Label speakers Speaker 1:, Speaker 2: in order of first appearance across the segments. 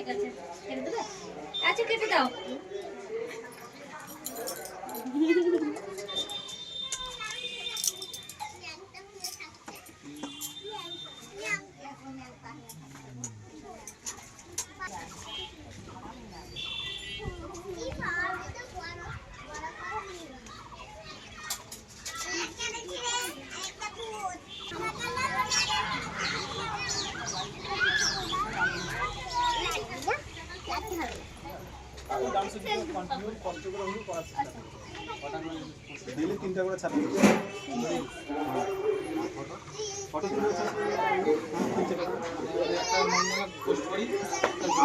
Speaker 1: ঠিক আছে আচ্ছা কেটে দাও।
Speaker 2: ডেলি তিনটা করে ছাত্র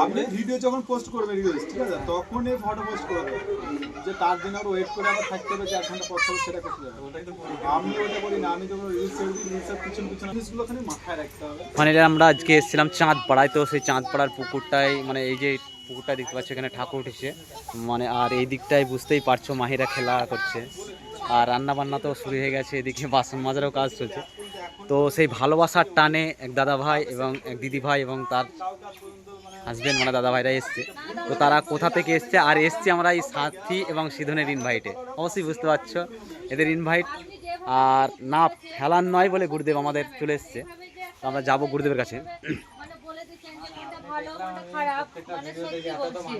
Speaker 2: আপনি ভিডিও যখন পোস্ট করবে রিলস ঠিক আছে? তখনই ফটো পোস্ট করবে যে তার দিন আর ওয়েট করে আবার থাকতে হবে, চার ঘণ্টা পর পর সেটা করতে যাবে। আমি ওটা করি না, আমি যখন রিলস দিই রিলসের পিছন পিছন জিনিসগুলো খালি মাথায় রাখতে হবে।
Speaker 3: ফাইনালি আমরা আজকে এসেছিলাম চাঁদ পাড়ায় তো সেই চাঁদ পাড়ার পুকুরটাই মানে এই যে পুকুরটা দেখতে পাচ্ছ, এখানে ঠাকুর উঠেছে। মানে আর এই দিকটায় বুঝতেই পারছ, মাহিরা খেলা করছে। আর রান্না বান্না তো শুরু হয়ে গেছে, এদিকে বাসন মাজারও কাজ চলছে। তো সেই ভালোবাসার টানে এক দাদা ভাই এবং এক দিদি ভাই এবং তার হাজবেন্ড মানে দাদা ভাইরা এসছে। তো তারা কোথা থেকে এসছে? আর এসছে আমরা এই সাথী এবং সিধনের ইনভাইটে অবশ্যই বুঝতে পারছ, এদের ইনভাইট আর না ফেলার নয় বলে গুরুদেব আমাদের চলে এসছে। তো আমরা যাব গুরুদেবের কাছে
Speaker 1: মানে বলে দিচ্ছেন যে এটা ভালো এটা খারাপ মানে সত্যি বলছি।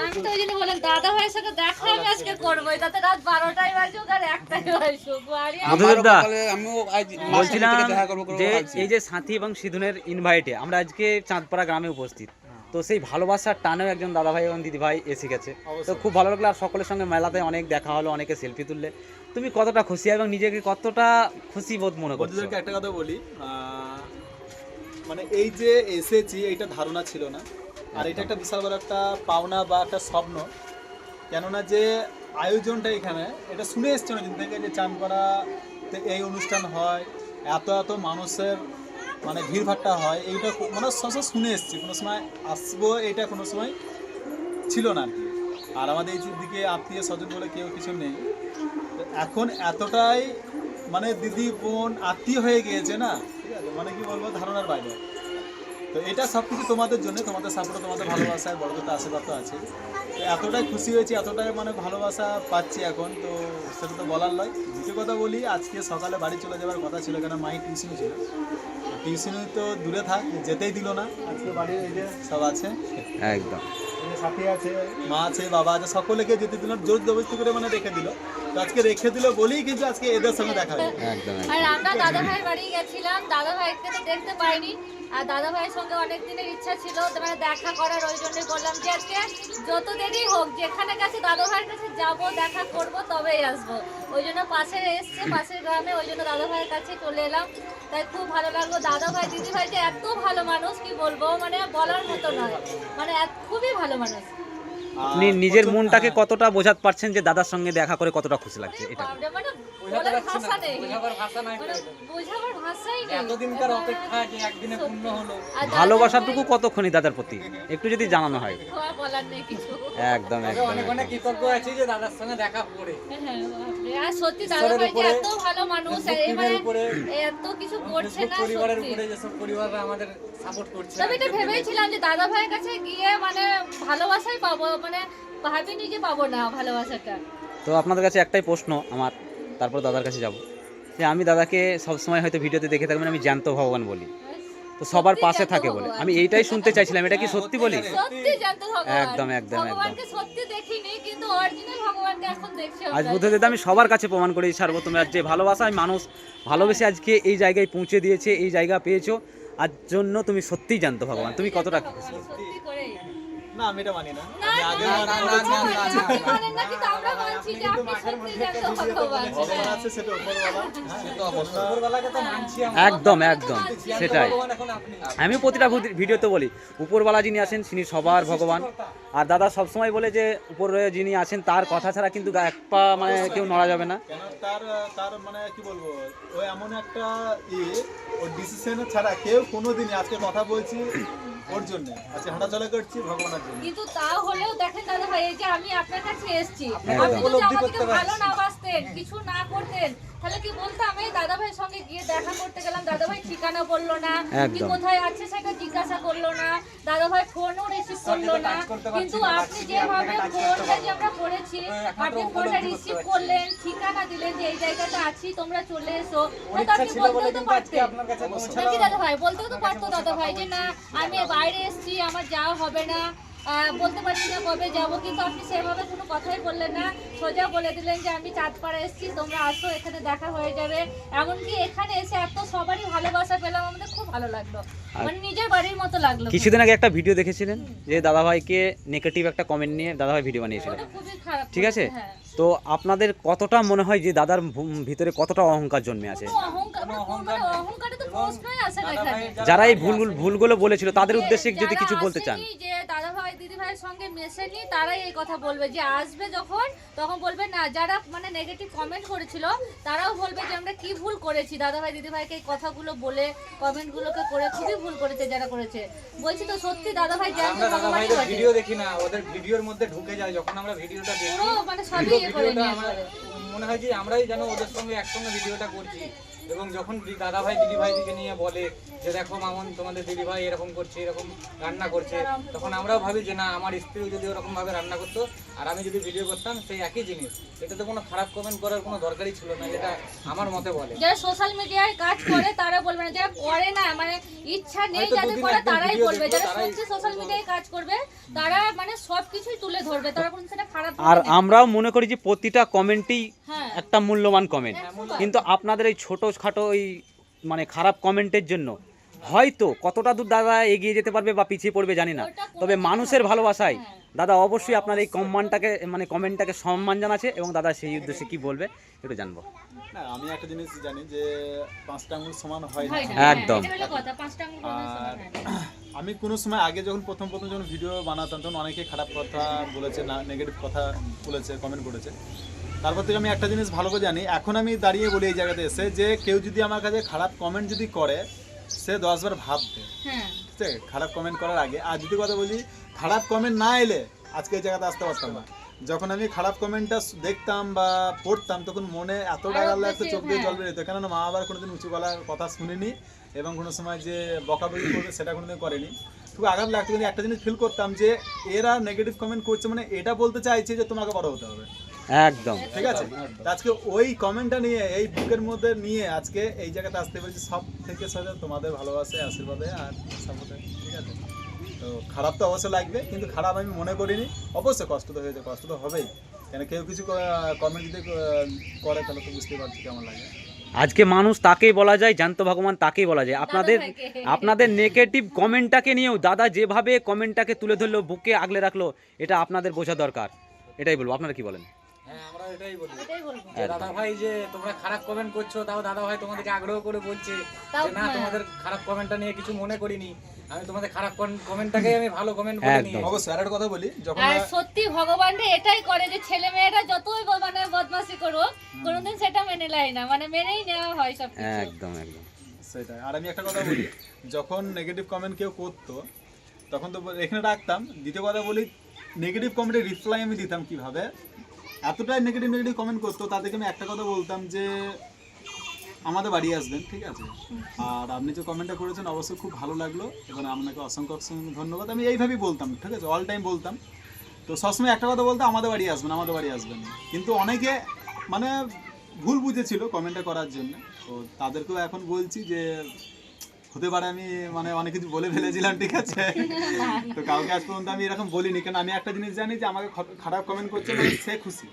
Speaker 1: আমি তো ওই জন্য বললাম দাদা ভাইয়ের সাথে দেখা আমি আজকে করবোই তাতে রাত বারোটায় বাজুক আর একটাই বাজুক। বাড়ি
Speaker 3: মধুদেবদা
Speaker 4: আমিও আজ
Speaker 3: বলছিলাম
Speaker 4: মায়ের সাথে দেখা করব করব
Speaker 3: যে এই যে সাথী এবং সিধুনের ইনভাইটে আমরা আজকে চাঁদপাড়া গ্রামে উপস্থিত। তো সেই ভালোবাসার টানেও একজন দাদা ভাই এবং দিদি ভাই এসে গেছে। তো খুব ভালো লাগল আর সকলের সঙ্গে মেলাতে অনেক দেখা হলো অনেকে সেলফি তুললে। তুমি কতটা খুশি এবং নিজেকে কতটা খুশি বোধ মনে করছ?
Speaker 2: বন্ধুদেরকে একটা কথা বলি আহ, মানে এই যে এসেছি, এইটা ধারণা ছিল না। আর এটা একটা বিশাল বড় একটা পাওনা বা একটা স্বপ্ন। কেননা যে আয়োজনটা এখানে, এটা শুনে এসছে অনেকদিন থেকে যে চানপাড়াতে এই অনুষ্ঠান হয়, এত এত মানুষের মানে ভিড়ভাট্টা হয়, এইটা মানে সব সব শুনে এসছি। কোনো সময় আসব এটা কোনো সময় ছিল না আর কি। আর আমাদের এই দিকে আত্মীয় স্বজন বলে কেউ কিছু নেই। এখন এতটাই মানে দিদি বোন আত্মীয় হয়ে গিয়েছে না, ঠিক আছে? মানে কি বলব? ধারণার বাইরে। তো এটা সব কিছু তোমাদের জন্য তোমাদের সাপোর্ট তোমাদের ভালোবাসা আর বড় কথা আশীর্বাদ তো আছে তো এতটাই খুশি হয়েছি এতটাই মানে ভালোবাসা পাচ্ছি এখন তো সেটা তো বলার নয়। দ্বিতীয় কথা বলি আজকে সকালে বাড়ি চলে যাওয়ার কথা ছিল কেন মাই টিউশন ছিল। টিউশনে তো দূরে থাক যেতেই দিল না। আজকে বাড়ি এই যে সব আছে।
Speaker 3: একদম।
Speaker 2: সাথে আছে মা আছে বাবা আছে সকলেকে যেতে দিল জোর জবরদস্তি করে মানে রেখে দিল। আজকে রেখে দিল বলেই কিন্তু আজকে এদের সঙ্গে দেখা
Speaker 3: একদম
Speaker 1: আর আমরা দাদা ভাইয়ের বাড়ি গেছিলাম দাদা ভাইকে তো দেখতে পাইনি। আর দাদা ভাইয়ের সঙ্গে অনেক দিনের ইচ্ছা ছিল তো মানে দেখা করার ওই জন্যই বললাম যে আজকে যত দেরি হোক যেখানে কাছে দাদা ভাইয়ের কাছে যাব দেখা করব তবেই আসব। ওই জন্য পাশে এসছে পাশের গ্রামে ওই জন্য দাদা ভাইয়ের কাছে চলে এলাম। তাই খুব ভালো লাগল। দাদা ভাই দিদি ভাই যে এত ভালো মানুষ কি বলব? মানে বলার মতো নয়। মানে খুবই ভালো মানুষ।
Speaker 3: আপনি নিজের মনটাকে কতটা বোঝাতে পারছেন যে দাদার সঙ্গে দেখা করে কতটা খুশি লাগছে? এটা
Speaker 1: মানে বলার ভাষা নেই। মানে
Speaker 3: ভালোবাসাটুকু কতক্ষণই দাদার প্রতি? একটু যদি জানানো হয়। একদম একদম
Speaker 4: অনেক অনেক
Speaker 3: একদম।
Speaker 4: কৃতজ্ঞ আছি যে দাদার সঙ্গে দেখা করে।
Speaker 1: হ্যাঁ, বাপরে। আর সত্যি দাদা ভাই যে এত ভালো মানুষ আর এই মানে এত কিছু করছে না
Speaker 4: পরিবারের উপরে যেসব পরিবাররা আমাদের সাপোর্ট করছে
Speaker 1: তবে এটা ভেবেছিলাম যে দাদা ভাইয়ের কাছে গিয়ে মানে ভালোবাসাই পাবো মানে ভাবিনি যে পাবো না ভালোবাসাটা।
Speaker 3: তো আপনাদের কাছে একটাই প্রশ্ন আমার তারপর দাদার কাছে যাব। যে আমি দাদাকে সবসময় হয়তো ভিডিওতে দেখে থাকবেন আমি জ্যান্ত ভগবান বলি। তো সবার পাশে থাকে বলে। আমি এইটাই শুনতে চাইছিলাম এটা কি সত্যি বলি?
Speaker 1: সত্যি জানতো ভগবান।
Speaker 3: একদম, একদম, একদম।
Speaker 1: ভগবানকে সত্যি দেখিনি কিন্তু অরিজিনাল ভগবানকে এখন দেখছি
Speaker 3: আজ বুদ্ধদেব আমি সবার কাছে প্রমাণ করেই ছাড়বো তুমি আর যে ভালোবাসা আমি মানুষ ভালোবেসে আজকে এই জায়গায় পৌঁছে দিয়েছে এই জায়গা পেয়েছ। আর জন্য তুমি সত্যিই জানতো ভগবান তুমি কতটা
Speaker 2: না আমি এটা মানি না
Speaker 3: একদম একদম সেটাই। আমি প্রতিটা ভিডিওতে বলি উপরওয়ালা যিনি আছেন তিনি সবার ভগবান। আর দাদা সবসময় বলে যে উপরে যিনি আছেন তার কথা ছাড়া কিন্তু গা- এক পা মানে কেউ নড়া যাবে না।
Speaker 2: কেন? তার তার মানে কি বলব? ও এমন একটা ই ওর ডিসিশন ছাড়া কেউ কোনোদিনই আজকে কথা বলছি ওর জন্য। আচ্ছা হাঁটাচলা করছি ভগবানের জন্য।
Speaker 1: কিন্তু তাও হলেও দেখেন দাদা ভাই এই যে আমি আপনার কাছে এসেছি। আপনি যদি আমাকে ভালো না বাসতেন কিছু না করতেন তাহলে কি বলতাম এই দাদা ভাইয়ের সঙ্গে গিয়ে দেখা করতে গেলাম। দাদা ভাই ঠিকানা বলল না কি কোথায় আছে সেটা জিজ্ঞাসা করল না। দাদা ভাই ফোনও রিসিভ করল না। কিন্তু আপনি যেভাবে ফোনটা যে আমরা করেছি আপনি
Speaker 4: উপলব্ধি
Speaker 1: ফোনটা রিসিভ করলেন ঠিকানা দিলেন যে এই জায়গাটা আছি তোমরা চলে এসো। তো আপনি বলতেও তো পারতেন।
Speaker 4: আপনার কাছে
Speaker 2: অবশ্যই।
Speaker 1: নাকি দাদা ভাই বলতেও তো পারতো দাদা ভাই যে না আমি বাইরে এসেছি আমার যাওয়া হবে না। বলতে পারছি না কবে যাব কিন্তু আপনি সেভাবে কোনো কথাই বললেন না। সোজা বলে দিলেন যে আমি চাঁদপাড়া এসেছি তোমরা আসো এখানে দেখা হয়ে যাবে। এমনকি এখানে এসে এত সবারই ভালোবাসা পেলাম আমাদের খুব ভালো লাগল। মানে নিজের বাড়ির মতো লাগল
Speaker 3: কিছুদিন আগে একটা ভিডিও দেখেছিলেন যে দাদাভাইকে নেগেটিভ একটা কমেন্ট নিয়ে দাদাভাই ভিডিও বানিয়েছিলেন ঠিক আছে?
Speaker 1: হ্যাঁ।
Speaker 3: তো আপনাদের কতটা মনে হয় যে দাদার ভিতরে কতটা অহংকার জন্মে আছে?
Speaker 1: মানে কোনো অহংকারে তো প্রশ্নই আসে না এখানে।
Speaker 3: যারা এই ভুল ভুলগুলো বলেছিল তাদের উদ্দেশ্যে যদি কিছু বলতে চান।
Speaker 1: যে দিদি ভাইয়ের সঙ্গে মেশেনি তারাই এই কথা বলবে যে আসবে যখন তখন বলবে না যারা মানে নেগেটিভ কমেন্ট করেছিল তারাও বলবে যে আমরা কি ভুল করেছি। দাদা ভাই দিদি ভাইকে এই কথাগুলো বলে কমেন্টগুলোকে করে খুবই ভুল করেছে যারা করেছে। বলছি তো সত্যি দাদা ভাই জ্যান্ত
Speaker 4: আমরা দাদা
Speaker 1: ভগবানই
Speaker 4: ভিডিও দেখি না ওদের ভিডিওর মধ্যে ঢুকে যায় যখন আমরা ভিডিওটা দেখি
Speaker 1: পুরো মানে সবই ইয়ে করে নিয়ে
Speaker 4: মনে হয় যে আমরাই যেন ওদের সঙ্গে একসঙ্গে ভিডিওটা করছি। এবং যখন দি- দাদা ভাই দিদি ভাইদিকে নিয়ে বলে যে দেখো মামন তোমাদের দিদি ভাই এরকম করছে এরকম রান্না করছে তখন আমরাও ভাবি যে না আমার স্ত্রীও যদি ওরকম ভাবে রান্না করতো আর আমি যদি ভিডিও করতাম সেই একই জিনিস। এটাতে কোনো খারাপ কমেন্ট করার কোনো দরকারই ছিল না যেটা আমার মতে বলে।
Speaker 1: যারা সোশ্যাল মিডিয়ায় কাজ করে তারা বলবে না যারা করে না মানে ইচ্ছা নেই যাদের করে তারাই বলবে। যারা সত্যি সোশ্যাল মিডিয়ায় কাজ করবে তারা মানে সবকিছুই তুলে ধরবে তারা কোনো সেটা খারাপ
Speaker 3: আর। আমরাও মনে করি যে প্রতিটা কমেন্টই
Speaker 1: হ্যাঁ।
Speaker 3: একটা মূল্যবান কমেন্ট কিন্তু আপনাদের এই ছোটোখাটো ওই মানে খারাপ কমেন্টের জন্য। হয়তো কতটা দূর দাদা এগিয়ে যেতে পারবে বা পিছিয়ে পড়বে জানি না। তবে মানুষের ভালোবাসায়
Speaker 1: হ্যাঁ।
Speaker 3: দাদা অবশ্যই আপনার এই কম্মানটাকে মানে কমেন্টটাকে সম্মান জানাচ্ছে এবং দাদা সেই উদ্দেশ্যে কি বলবে একটু জানব।
Speaker 2: না আমি একটা জিনিস জানি যে পাঁচটা আঙুল সমান হয় না।
Speaker 3: একদম।
Speaker 2: আমি কোনো সময় আগে যখন প্রথম প্রথম যখন ভিডিও বানাতাম তখন অনেকে খারাপ কথা বলেছে না নেগেটিভ কথা বলেছে কমেন্ট করেছে। তারপর থেকে আমি একটা জিনিস ভালো করে জানি। এখন আমি দাঁড়িয়ে বলি এই জায়গাতে এসে যে কেউ যদি আমার কাছে খারাপ কমেন্ট যদি করে সে দশবার ভাববে।
Speaker 1: হ্যাঁ,
Speaker 2: ঠিক আছে? খারাপ কমেন্ট করার আগে। আর যদি কথা বলি খারাপ কমেন্ট না এলে আজকে এই জায়গাতে আসতে পারতাম না। যখন আমি খারাপ কমেন্টটা দেখতাম বা পড়তাম তখন মনে এত টাকা লাগতো চোখ দিয়ে
Speaker 1: হ্যাঁ।
Speaker 2: জল বেরোতো। কেননা মা আবার কোনোদিন উঁচু গলার কথা শুনিনি এবং কোনো সময় যে বকাবকি করবে সেটা কোনোদিন করেনি। খুব আঘাত লাগতো। কিন্তু একটা জিনিস ফিল করতাম যে এরা নেগেটিভ কমেন্ট করছে মানে এটা বলতে চাইছে যে তোমাকে বড় হতে হবে।
Speaker 3: একদম।
Speaker 2: ঠিক আছে? আজকে ওই কমেন্টটা নিয়ে এই বুকের মধ্যে নিয়ে আজকে এই জায়গাতে আসতে পেরেছি। সব থেকে সাথে তোমাদের ভালোবাসে আশীর্বাদে আর সাপোর্টে ঠিক আছে? তো খারাপ তো অবশ্যই লাগবে কিন্তু খারাপ আমি মনে করিনি। অবশ্যই কষ্ট তো হয়েছে কষ্ট তো হবেই। কেন কেউ কিছু কমেন্ট যদি করে তাহলে তো বুঝতেই পারছি কেমন লাগে।
Speaker 3: আজকে মানুষ তাকেই বলা যায় জান্ত ভগবান তাকেই বলা যায়। আপনাদের আপনাদের নেগেটিভ কমেন্টটাকে নিয়েও দাদা যেভাবে কমেন্টটাকে তুলে ধরলো বুকে আগলে রাখল এটা আপনাদের বোঝা দরকার। এটাই বলব। আপনারা কি বলেন?
Speaker 4: হ্যাঁ আমরা এটাই বলি।
Speaker 1: এটাই বলব।
Speaker 4: যে দাদা ভাই যে তোমরা খারাপ কমেন্ট করছ তাও দাদা ভাই তোমাদেরকে আগ্রহ করে বলছে যে না
Speaker 1: হ্যাঁ।
Speaker 4: তোমাদের খারাপ কমেন্টটা নিয়ে কিছু মনে করিনি। আমি তোমাদের খারাপ কমেন্টটাকে আমি ভালো কমেন্ট বলে
Speaker 2: অবশ্যই আর কথা বলি যখন
Speaker 1: আর সত্যি ভগবান রে এটাই করে যে ছেলে মেয়েরা যতই মানে বদমাশি করুক কোনোদিন সেটা মেনে নেয় না। মানে মেনেই নেওয়া হয় সব কিছু
Speaker 3: একদম একদম।
Speaker 2: সেটাই। আর আমি একটা কথা বলি যখন নেগেটিভ কমেন্ট কেউ করতো তখন তো এখানে রাখতাম। দ্বিতীয় কথা বলি নেগেটিভ কমেন্টের রিপ্লাই আমি দিতাম কীভাবে? এতটাই নেগেটিভ নেগেটিভ কমেন্ট করতো তাদেরকে আমি একটা কথা বলতাম যে, আমাদের বাড়ি আসবেন, ঠিক আছে? আর আপনি যে কমেন্টটা করেছেন, অবশ্যই খুব ভালো লাগল, এবং আপনাকে অসংখ্য অসংখ্য ধন্যবাদ। আমি এইভাবেই বলতাম, ঠিক আছে? অল টাইম বলতাম। তো সবসময় একটা কথা বলতো, আমাদের বাড়ি আসবেন, আমাদের বাড়ি আসবেন। কিন্তু অনেকে মানে ভুল বুঝেছিল কমেন্টটা করার জন্য। তো তাদেরকেও এখন বলছি যে হতে পারে আমি মানে অনেক কিছু বলে ফেলেছিলাম ঠিক আছে? তো কাউকে আজ পর্যন্ত আমি এরকম বলিনি। কারণ আমি একটা জিনিস জানি যে আমাকে খারাপ কমেন্ট করছে মানে সে খুশি।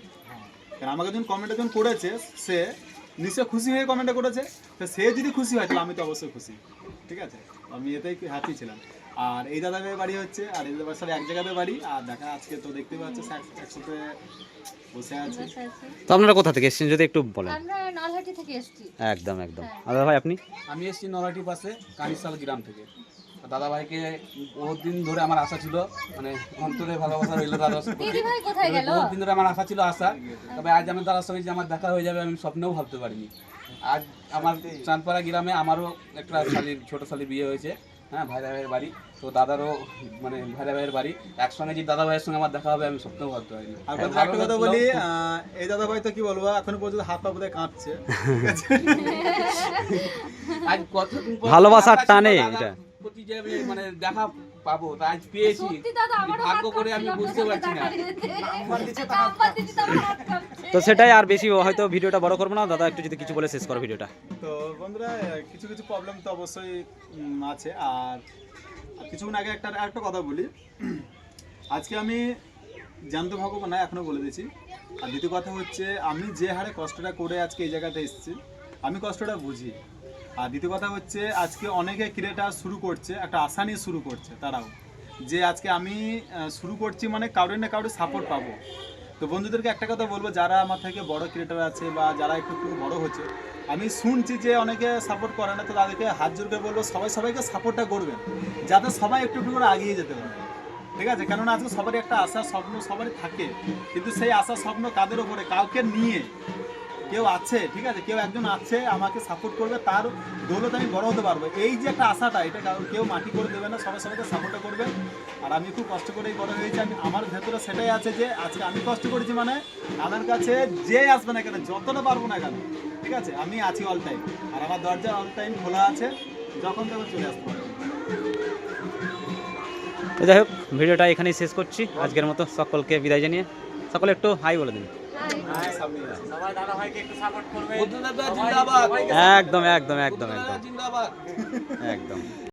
Speaker 2: কারণ আমাকে যখন কমেন্টটা যখন করেছে সে নিশ্চয় খুশি হয়ে কমেন্টটা করেছে। তো সে যদি খুশি হয় তাহলে আমি তো অবশ্যই খুশি। ঠিক আছে? আমি এতেই হ্যাপি ছিলাম। আর এই দাদা ভাইয়ের বাড়ি হচ্ছে আর এই দাদা সাথে এক জায়গাতে বাড়ি আর দেখা আজকে তো দেখতে পাচ্ছে একসাথে বসে আছে।
Speaker 3: তো আপনারা কোথা থেকে এসেছেন যদি একটু বলেন।
Speaker 1: আমরা নলহাটি থেকে এসেছি।
Speaker 3: একদম একদম। আর দাদা ভাই আপনি?
Speaker 5: আমি এসেছি নলাটি পাশে কানিসাল গ্রাম থেকে। দাদা ভাইকে বহুত দিন ধরে আমার আশা ছিল মানে অন্তরে ভালোবাসা রইল দাদার সাথে
Speaker 1: ভাই কোথায় গেল?
Speaker 5: বহুত দিন ধরে আমার আশা ছিল আশা তবে আজ আমি দাদার সঙ্গে যে আমার দেখা হয়ে যাবে আমি স্বপ্নেও ভাবতে পারিনি। আজ আমার চাঁদপাড়া গ্রামে আমারও একটা শালির ছোট শালি বিয়ে হয়েছে। হ্যাঁ ভাই ভাইয়ের বাড়ি। তো দাদারও মানে ভাইরা ভাইয়ের বাড়ি। একসঙ্গে যে দাদা ভাইয়ের সঙ্গে আমার দেখা হবে আমি স্বপ্নেও ভাবতে পারি
Speaker 2: আর
Speaker 5: হ্যাঁ,
Speaker 2: একটা কথা বলি আহ, এই দাদা ভাই তো কি বলব এখন পর্যন্ত হাত পা বোধহয় কাঁপছে।
Speaker 5: আজ কতদিন পর
Speaker 3: ভালোবাসার টানে এটা।
Speaker 5: প্রতি যে মানে দেখা পাবো তা আজ পেয়েছি।
Speaker 1: সত্যি দাদা আমারও
Speaker 5: ভাগ্য করে আমি বুঝতে পারছি না।
Speaker 1: তো
Speaker 3: সেটাই আর বেশি হয়তো ভিডিওটা বড় করব না। দাদা একটু যদি কিছু বলে শেষ করো ভিডিওটা।
Speaker 2: তো বন্ধুরা কিছু কিছু প্রবলেম তো অবশ্যই আছে। আর কিছুক্ষণ আগে একটা একটা কথা বলি। আজকে আমি জানতে ভাববো না এখনও বলে দিয়েছি। আর দ্বিতীয় কথা হচ্ছে আমি যে হারে কষ্টটা করে আজকে এই জায়গাতে এসেছি আমি কষ্টটা বুঝি। আর দ্বিতীয় কথা হচ্ছে, আজকে অনেকে ক্রিয়েটার শুরু করছে, একটা আশা নিয়ে শুরু করছে তারাও, যে আজকে আমি শুরু করছি মানে কারোর না কারোর সাপোর্ট পাবো। তো বন্ধুদেরকে একটা কথা বলব, যারা আমার থেকে বড় ক্রিয়েটার আছে বা যারা একটু একটু বড় হচ্ছে, আমি শুনছি যে অনেকে সাপোর্ট করে না, তো তাদেরকে হাত জোর করে বলব, সবাই সবাইকে সাপোর্টটা করবেন, যাতে সবাই একটু একটু করে এগিয়ে যেতে পারে। ঠিক আছে? কেননা আজকে সবারই একটা আশা, স্বপ্ন সবারই থাকে, কিন্তু সেই আশা, স্বপ্ন কাদের ওপরে কাউকে নিয়ে। কেউ আছে, ঠিক আছে? কেউ একজন আছে, আমাকে সাপোর্ট করবে, তার দৌলত আমি বড় হতে পারব। এই যে একটা আশাটা, এটা কেউ মাটি করে দেবে না, সবাই সবাইকে সাপোর্টটা করবে। আর আমি খুব কষ্ট করেই বড় হয়েছি। আমি, আমার ভেতরে সেটাই আছে যে, আজকে আমি কষ্ট করেছি মানে আমার কাছে যে আসবে না কেন, যতটা পারব না কেন, ঠিক আছে? আমি আছি অল টাইম আর আমার দরজা অল টাইম খোলা আছে, যখন তখন চলে আসতে পারবে।
Speaker 3: যাই হোক, ভিডিওটা এখানেই শেষ করছি। আজকের মতো সকলকে বিদায় জানিয়ে, সকলে একটু হাই বলে দিন। একদম একদম একদম একদম। একদম।